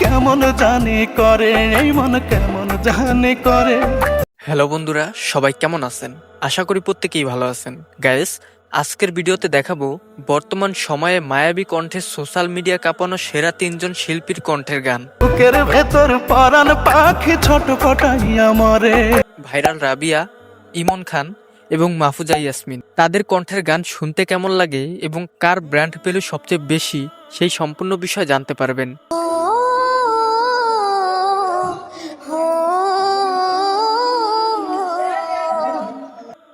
কেমন জানি করে এই মন কেমন জানি করে। হ্যালো বন্ধুরা সবাই কেমন আছেন? আশা করি প্রত্যেকেই ভালো আছেন। গাইস আজকের ভিডিওতে দেখাবো বর্তমান সময়ে মায়াবী কণ্ঠে সোশ্যাল মিডিয়া কাঁপানো সেরা তিনজন শিল্পীর কণ্ঠের গান। বুকের ভেতর পরান পাখি ছোট ফটাইয়া মরে ভাইরাল রাবিয়া ইমন খান এবং মাহফুজা ইয়াসমিন। তাদের কণ্ঠের গান শুনতে কেমন লাগে এবং কার ব্র্যান্ড ভ্যালু সবচেয়ে বেশি সেই সম্পূর্ণ বিষয় জানতে পারবেন।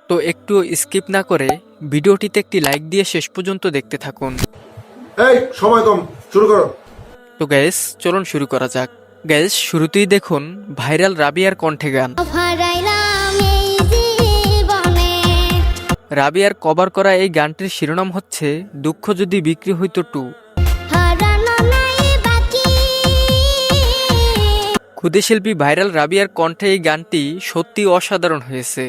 তো একটু স্কিপ না করে ভিডিওটিতে একটি লাইক দিয়ে শেষ পর্যন্ত দেখতে থাকুন। এই সময় কম শুরু করো। তো গ্যাস চলুন শুরু করা যাক। গ্যাস শুরুতেই দেখুন ভাইরাল রাবিয়ার কণ্ঠে গান। রাবিয়ার কভার করা এই গানটির শিরোনাম হচ্ছে দুঃখ যদি বিক্রি হইতো টু ক্ষুদে শিল্পী ভাইরাল রাবিয়ার কণ্ঠে এই গানটি সত্যি অসাধারণ হয়েছে।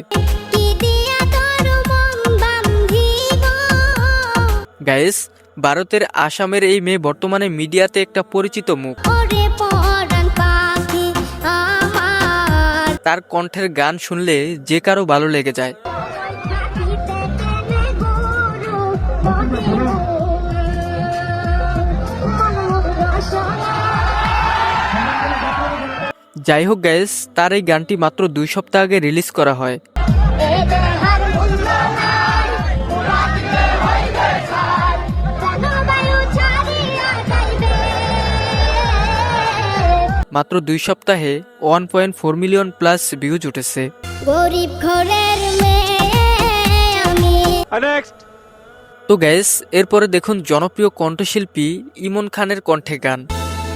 গাইস ভারতের আসামের এই মেয়ে বর্তমানে মিডিয়াতে একটা পরিচিত মুখ। তার কণ্ঠের গান শুনলে যে কারও ভালো লেগে যায়। যাই হোক গাইস তার এই গানটি মাত্র দুই সপ্তাহ আগে রিলিজ করা হয়। মাত্র দুই সপ্তাহে one point four million plus views উঠেছে। গরিব ঘরের তো গ্যাস এরপরে দেখুন জনপ্রিয় কণ্ঠশিল্পী ইমন খানের কণ্ঠে গান।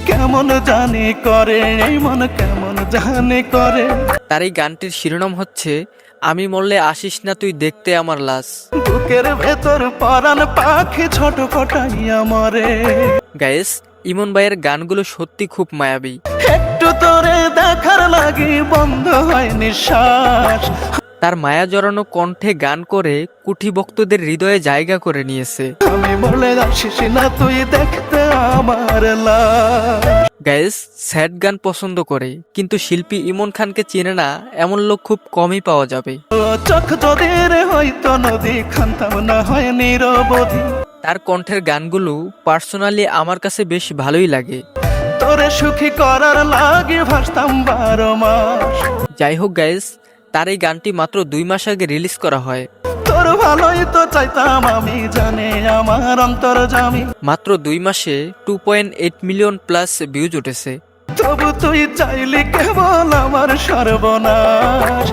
কেমন জানি করে এই মন কেমন জানি করে। তার এই গানটির শিরোনাম হচ্ছে আমি মরলে আসিস না তুই দেখতে আমার লাশ। বুকের ভেতর পরান পাখি ছোট ফটাইয়া মরে গাইস ইমন ভাইয়ের গানগুলো সত্যি খুব মায়াবী। একটু তোরে দেখার লাগি বন্ধ হয় নিঃশ্বাস। তার মায়া জড়ানো কণ্ঠে গান করে কুঠি ভক্তদের হৃদয়ে জায়গা করে নিয়েছে। গাইস স্যাড গান পছন্দ করে কিন্তু শিল্পী ইমন খানকে চেনে না এমন লোক খুব কমই পাওয়া যাবে। তার কণ্ঠের গানগুলো পার্সোনালি আমার কাছে বেশ ভালোই লাগে। তোরে সুখী করার লাগে ভাসতাম বারো মাস। যাই হোক গাইস তার এই গানটি মাত্র দুই মাস আগে রিলিজ করা হয়। তোর ভালোই তো চাইতাম আমি জানে আমার অন্তর জামি। মাত্র দুই মাসে two point eight million plus views উঠেছে। তবু তুই চাইলি কেবল আমার সর্বনাশ।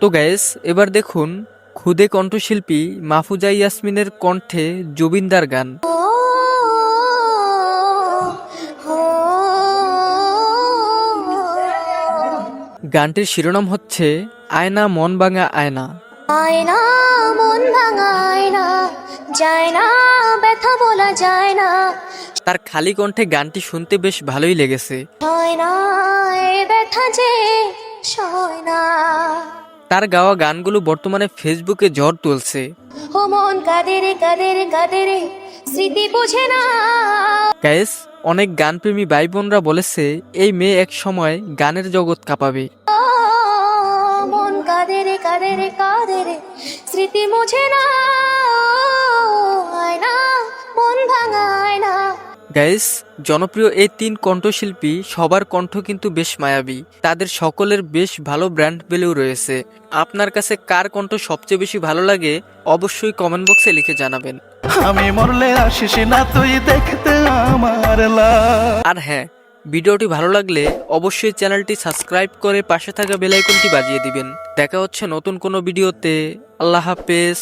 তো গ্যাস এবার দেখুন খুদে কণ্ঠশিল্পী মাহফুজা ইয়াসমিনের কণ্ঠে জুবিনদার গান। গানটির শিরোনাম হচ্ছে আয়না মন ভাঙা আয়না। আয়না মন ভাঙায় না যায় না ব্যথা বলা যায় না। তার খালি কণ্ঠে গানটি শুনতে বেশ ভালোই লেগেছে। না ব্যথা যে না। তার গাওয়া গানগুলো বর্তমানে ফেসবুকে ঝড় তুলছে। ও অনেক গানপ্রেমী ভাই বোনরা বলেছে এই মেয়ে এক সময় গানের জগৎ কাঁপাবে। স্মৃতি না গাইস জনপ্রিয় এই তিন কণ্ঠশিল্পী সবার কণ্ঠ কিন্তু বেশ মায়াবী। তাদের সকলের বেশ ভালো ব্র্যান্ড ভ্যালু রয়েছে। আপনার কাছে কার কণ্ঠ সবচেয়ে বেশি ভালো লাগে অবশ্যই কমেন্ট বক্সে লিখে জানাবেন। আমি মরলে আসিস না তুই দেখতে আমার আর হ্যাঁ ভিডিওটি ভালো লাগলে অবশ্যই চ্যানেলটি সাবস্ক্রাইব করে পাশে থাকা বেলাইকনটি বাজিয়ে দিবেন। দেখা হচ্ছে নতুন কোনো ভিডিওতে। আল্লাহ হাফেজ।